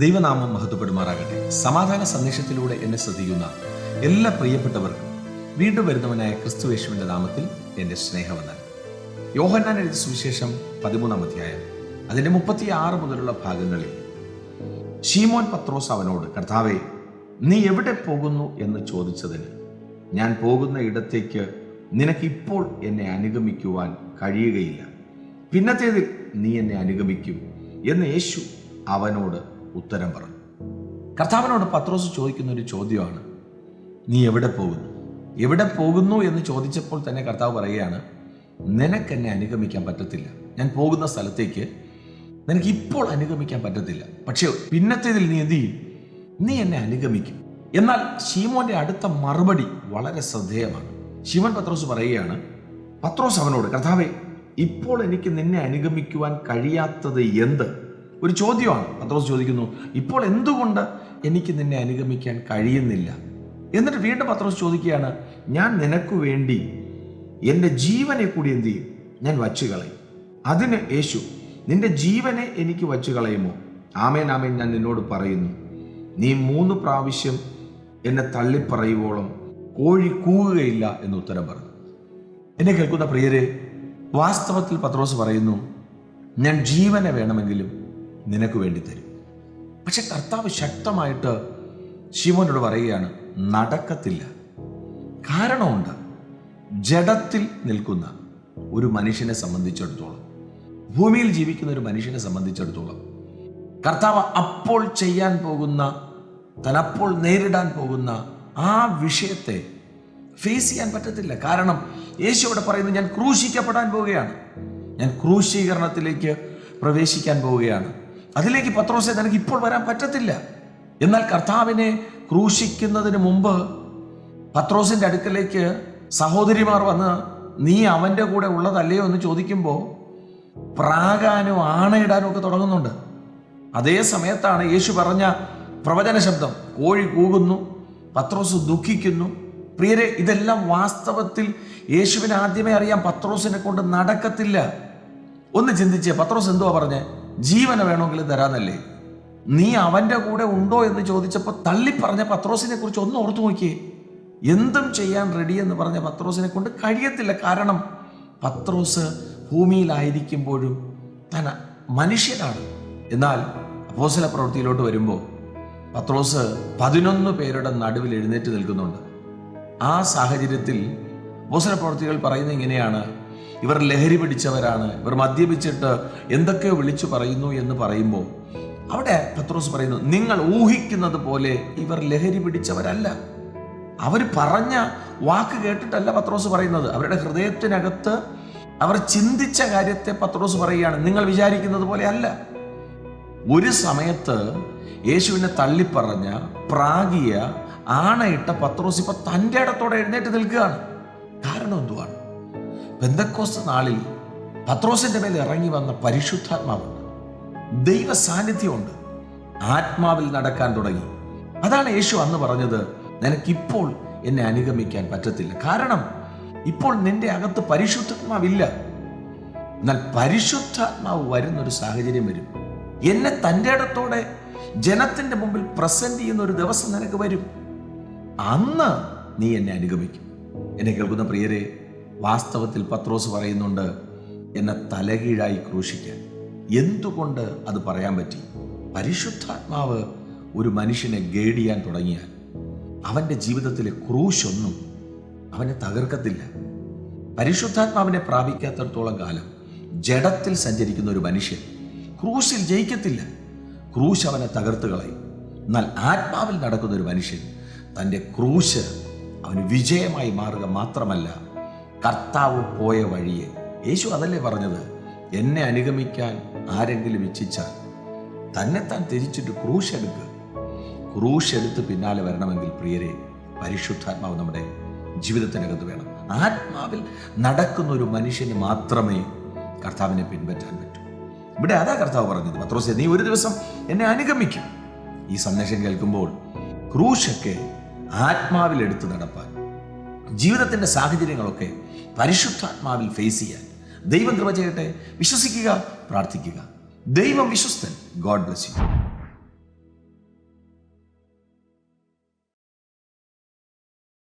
ദൈവനാമം മഹത്വപ്പെടുമാറാകട്ടെ. സമാധാന സന്ദേശത്തിലൂടെ എന്നെ ശ്രദ്ധിക്കുന്ന എല്ലാ പ്രിയപ്പെട്ടവർക്കും വീണ്ടും വരുന്നവനായ ക്രിസ്തു യേശുവിന്റെ നാമത്തിൽ എന്റെ സ്നേഹവന്ദനം. യോഹന്നാൻ എഴുതിയ സുവിശേഷം പതിമൂന്നാം അധ്യായം അതിന്റെ മുപ്പത്തി ആറ് മുതലുള്ള ഭാഗങ്ങളിൽ ഷീമോൻ പത്രോസ് അവനോട് കർത്താവെ നീ എവിടെ പോകുന്നു? എന്ന് ചോദിച്ചതിന് ഞാൻ പോകുന്ന ഇടത്തേക്ക് നിനക്ക് ഇപ്പോൾ എന്നെ അനുഗമിക്കുവാൻ കഴിയുകയില്ല. പിന്നത്തേതിൽ നീ എന്നെ അനുഗമിക്കും എന്ന് യേശു അവനോട് ഉത്തരം പറഞ്ഞു. കർത്താവിനോട് പത്രോസ് ചോദിക്കുന്ന ഒരു ചോദ്യമാണ് നീ എവിടെ പോകുന്നു? എവിടെ പോകുന്നു? എന്ന് ചോദിച്ചപ്പോൾ തന്നെ കർത്താവ് പറയുകയാണ് നിനക്ക് എന്നെ അനുഗമിക്കാൻ പറ്റത്തില്ല. ഞാൻ പോകുന്ന സ്ഥലത്തേക്ക് നിനക്ക് ഇപ്പോൾ അനുഗമിക്കാൻ പറ്റത്തില്ല. പക്ഷേ പിന്നത്തേതിൽ നീ എന്ത് ചെയ്യും? നീ എന്നെ അനുഗമിക്കും. എന്നാൽ ഷീമോന്റെ അടുത്ത മറുപടി വളരെ ശ്രദ്ധേയമാണ്. ശിവൻ പത്രോസ് പറയുകയാണ് പത്രോസ് അവനോട് കർത്താവെ ഇപ്പോൾ എനിക്ക് നിന്നെ അനുഗമിക്കുവാൻ കഴിയാത്തത് എന്ത്? ഒരു ചോദ്യമാണ്. പത്രോസ് ചോദിക്കുന്നു ഇപ്പോൾ എന്തുകൊണ്ട് എനിക്ക് നിന്നെ അനുഗമിക്കാൻ കഴിയുന്നില്ല? എന്നിട്ട് വീണ്ടും പത്രോസ് ചോദിക്കുകയാണ് ഞാൻ നിനക്ക് വേണ്ടി എന്റെ ജീവനെ കൂടി എന്ത് ചെയ്യും? ഞാൻ വച്ചു കളയും അതിന് യേശു നിന്റെ ജീവനെ എനിക്ക് വച്ചു കളയുമോ ആമേൻ ആമേൻ ഞാൻ നിന്നോട് പറയുന്നു. നീ മൂന്ന് പ്രാവശ്യം എന്നെ തള്ളിപ്പറയുവോളം കോഴി കൂവുകയില്ല എന്ന് ഉത്തരം പറഞ്ഞു. എന്നെ കേൾക്കുന്ന പ്രിയരെ വാസ്തവത്തിൽ പത്രോസ് പറയുന്നു ഞാൻ ജീവനെ വേണമെങ്കിലും നിനക്ക് വേണ്ടി തരും. പക്ഷെ കർത്താവ് ശക്തമായിട്ട് ശിവനോട് പറയുകയാണ് നടക്കത്തില്ല. കാരണമുണ്ട്. ജഡത്തിൽ നിൽക്കുന്ന ഒരു മനുഷ്യനെ സംബന്ധിച്ചിടത്തോളം ഭൂമിയിൽ ജീവിക്കുന്ന ഒരു മനുഷ്യനെ സംബന്ധിച്ചിടത്തോളം കർത്താവ് അപ്പോൾ ചെയ്യാൻ പോകുന്ന തനപ്പോൾ നേരിടാൻ പോകുന്ന ആ വിഷയത്തെ ഫേസ് ചെയ്യാൻ പറ്റത്തില്ല. കാരണം യേശു അവിടെ പറയുന്നു ഞാൻ ക്രൂശിക്കപ്പെടാൻ പോവുകയാണ്. ഞാൻ ക്രൂശീകരണത്തിലേക്ക് പ്രവേശിക്കാൻ പോവുകയാണ്. അതിലേക്ക് പത്രോസെ നിനക്ക് ഇപ്പോൾ വരാൻ പറ്റത്തില്ല. എന്നാൽ കർത്താവിനെ ക്രൂശിക്കുന്നതിന് മുമ്പ് പത്രോസിന്റെ അടുക്കലേക്ക് സഹോദരിമാർ വന്ന് നീ അവന്റെ കൂടെ ഉള്ളതല്ലയോ? എന്ന് ചോദിക്കുമ്പോൾ പ്രാകാനോ ആണയിടാനോ ഒക്കെ തുടങ്ങുന്നുണ്ട്. അതേ സമയത്താണ് യേശു പറഞ്ഞ പ്രവചന ശബ്ദം. കോഴി കൂകുന്നു പത്രോസ് ദുഃഖിക്കുന്നു. പ്രിയരെ ഇതെല്ലാം വാസ്തവത്തിൽ യേശുവിന് ആദ്യമേ അറിയാം പത്രോസിനെ കൊണ്ട് നടക്കത്തില്ല. ഒന്ന് ചിന്തിച്ചേ പത്രോസ് എന്തുവാ പറഞ്ഞേ? ജീവന വേണമെങ്കിൽ തരാന്നല്ലേ? നീ അവന്റെ കൂടെ ഉണ്ടോ എന്ന് ചോദിച്ചപ്പോൾ തള്ളിപ്പറഞ്ഞ പത്രോസിനെ കുറിച്ച് ഒന്ന് ഓർത്തു നോക്കിയേ. എന്തും ചെയ്യാൻ റെഡി എന്ന് പറഞ്ഞ പത്രോസിനെ കൊണ്ട് കഴിയത്തില്ല. കാരണം പത്രോസ് ഭൂമിയിലായിരിക്കുമ്പോഴും തന മനുഷ്യനാണ്. എന്നാൽ അപ്പോസല പ്രവൃത്തിയിലോട്ട് വരുമ്പോൾ പത്രോസ് പതിനൊന്ന് പേരുടെ നടുവിൽ എഴുന്നേറ്റ് നിൽക്കുന്നുണ്ട്. ആ സാഹചര്യത്തിൽ അപ്പോസല പ്രവൃത്തികൾ പറയുന്നത് ഇങ്ങനെയാണ്. ഇവർ ലഹരി പിടിച്ചവരാണ്. ഇവർ മദ്യപിച്ചിട്ട് എന്തൊക്കെ വിളിച്ചു പറയുന്നു എന്ന് പറയുമ്പോൾ അവിടെ പത്രോസ് പറയുന്നു നിങ്ങൾ ഊഹിക്കുന്നത് പോലെ ഇവർ ലഹരി പിടിച്ചവരല്ല. അവർ പറഞ്ഞ വാക്ക് കേട്ടിട്ടല്ല പത്രോസ് പറയുന്നത്. അവരുടെ ഹൃദയത്തിനകത്ത് അവർ ചിന്തിച്ച കാര്യത്തെ പത്രോസ് പറയുകയാണ് നിങ്ങൾ വിചാരിക്കുന്നത് പോലെ അല്ല. ഒരു സമയത്ത് യേശുവിനെ തള്ളിപ്പറഞ്ഞ പ്രാഗിയ ആണയിട്ട പത്രോസ് ഇപ്പൊ തന്റെ ഇടത്തോടെ എഴുന്നേറ്റ് നിൽക്കുകയാണ്. കാരണം എന്തുവാണ്? ബന്ധക്കോസ് നാളിൽ പത്രോസിന്റെ മേൽ ഇറങ്ങി വന്ന പരിശുദ്ധാത്മാവുണ്ട്. ദൈവ സാന്നിധ്യമുണ്ട് ആത്മാവിൽ നടക്കാൻ തുടങ്ങി. അതാണ് യേശു അന്ന് പറഞ്ഞത് നിനക്കിപ്പോൾ എന്നെ അനുഗമിക്കാൻ പറ്റത്തില്ല. കാരണം ഇപ്പോൾ നിന്റെ അകത്ത് പരിശുദ്ധാത്മാവില്ല. എന്നാൽ പരിശുദ്ധാത്മാവ് വരുന്നൊരു സാഹചര്യം വരും. എന്നെ തന്റെ ഇടത്തോടെ ജനത്തിന്റെ മുമ്പിൽ പ്രസന്റ് ചെയ്യുന്ന ഒരു ദിവസം നിനക്ക് വരും. അന്ന് നീ എന്നെ അനുഗമിക്കും. എന്നെ കേൾക്കുന്ന പ്രിയരെ വാസ്തവത്തിൽ പത്രോസ് പറയുന്നുണ്ട് എന്നെ തലകീഴായി ക്രൂശിക്കാൻ. എന്തുകൊണ്ട് അത് പറയാൻ പറ്റി? പരിശുദ്ധാത്മാവ് ഒരു മനുഷ്യനെ ഗൈഡ് ചെയ്യാൻ തുടങ്ങിയാൽ അവന്റെ ജീവിതത്തിലെ ക്രൂശൊന്നും അവനെ തകർക്കത്തില്ല. പരിശുദ്ധാത്മാവിനെ പ്രാപിക്കാത്തടത്തോളം കാലം ജഡത്തിൽ സഞ്ചരിക്കുന്ന ഒരു മനുഷ്യൻ ക്രൂശിൽ ജയിക്കത്തില്ല. ക്രൂശ് അവനെ തകർത്ത് കളയും. എന്നാൽ ആത്മാവിൽ നടക്കുന്ന ഒരു മനുഷ്യൻ തന്റെ ക്രൂശ് അവന് വിജയമായി മാറുക മാത്രമല്ല കർത്താവ് പോയ വഴിയെ. യേശു അതല്ലേ പറഞ്ഞത്? എന്നെ അനുഗമിക്കാൻ ആരെങ്കിലും ഇച്ഛിച്ചാൽ തന്നെത്താൻ തിരിച്ചിട്ട് ക്രൂശ് എടുക്കുക ക്രൂശ് എടുത്ത് പിന്നാലെ വരണമെങ്കിൽ പ്രിയരെ പരിശുദ്ധാത്മാവ് നമ്മുടെ ജീവിതത്തിനകത്ത് വേണം. ആത്മാവിൽ നടക്കുന്ന ഒരു മനുഷ്യന് മാത്രമേ കർത്താവിനെ പിൻപറ്റാൻ പറ്റൂ. ഇവിടെ അതാ കർത്താവ് പറഞ്ഞത്. പത്രോസെ നീ ഒരു ദിവസം എന്നെ അനുഗമിക്കും. ഈ സന്ദേശം കേൾക്കുമ്പോൾ ക്രൂശൊക്കെ ആത്മാവിൽ എടുത്ത് നടപ്പാൻ ജീവിതത്തിന്റെ സാഹചര്യങ്ങളൊക്കെ പരിശുദ്ധാത്മാവിൽ ഫേസ് ചെയ്യാൻ ദൈവം കൃപ ചെയ്യട്ടെ. വിശ്വസിക്കുക പ്രാർത്ഥിക്കുക. ദൈവം വിശ്വസ്തൻ. God bless you